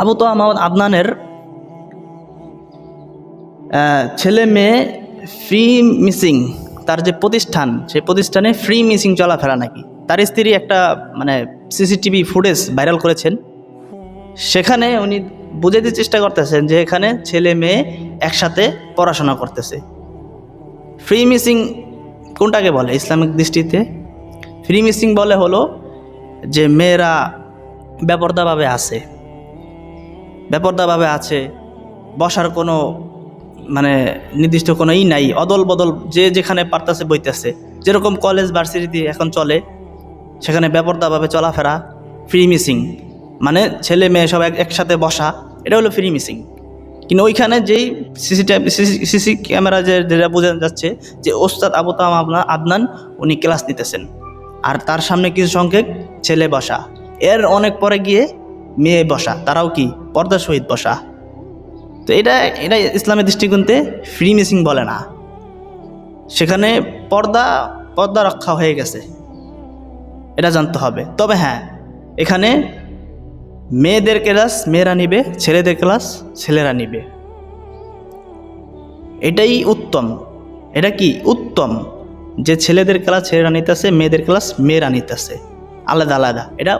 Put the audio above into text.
আবু তো মোহাম্মদ আদনানের ছেলে মেয়ে ফ্রি মিসিং, তার যে প্রতিষ্ঠান, সেই প্রতিষ্ঠানে ফ্রি মিসিং চলাফেরা নাকি? তার স্ত্রী একটা মানে সিসিটিভি ফুটেজ ভাইরাল করেছেন। সেখানে উনি বুঝাতে চেষ্টা করতেছেন যে এখানে ছেলে মেয়ে একসাথে পড়াশোনা করতেছে। ফ্রি মিসিং কোনটাকে বলে ইসলামিক দৃষ্টিতে? ফ্রি মিসিং বলে হলো যে মেয়েরা বেপরদাভাবে আছে। বেপরদাভাবে আছে, বসার কোনো মানে নির্দিষ্ট কোনো ই নাই অদল বদল যে যেখানে পারতেছে বইতেছে। যেরকম কলেজ ভার্সিটি এখন চলে, সেখানে বেপরদাভাবে চলাফেরা ফ্রি মিসিং মানে ছেলে মেয়ে সব এক- একসাথে বসা, এটা হলো ফ্রি মিসিং কিন্তু ওইখানে যেই সিসি সিসি ক্যামেরা যে যেটা বোঝা যাচ্ছে, যে ওস্তাদ আবু তাম আপনার আদনান, উনি ক্লাস নিতেছেন। আর তার সামনে কিছু সংখ্যক ছেলে বসা। এর অনেক পরে গিয়ে মেয়ে বসা, তারাও কি পর্দা সহিত বসা? তো এটা এটা ইসলামের দৃষ্টিকোণতে ফ্রি মিসিং বলে না। সেখানে পর্দা পর্দা রক্ষা হয়ে গেছে। এটা জানতে হবে। তবে হ্যাঁ এখানে মেয়েদের ক্লাস মেয়েরা নিবে, ছেলেদের ক্লাস ছেলেরা নিবে। এটাই উত্তম। এটা কি? উত্তম। যে ছেলেদের ক্লাস ছেলেরা নিতেছে, মেয়েদের ক্লাস মেয়েরা নিতেছে। আলাদা আলাদা। এটা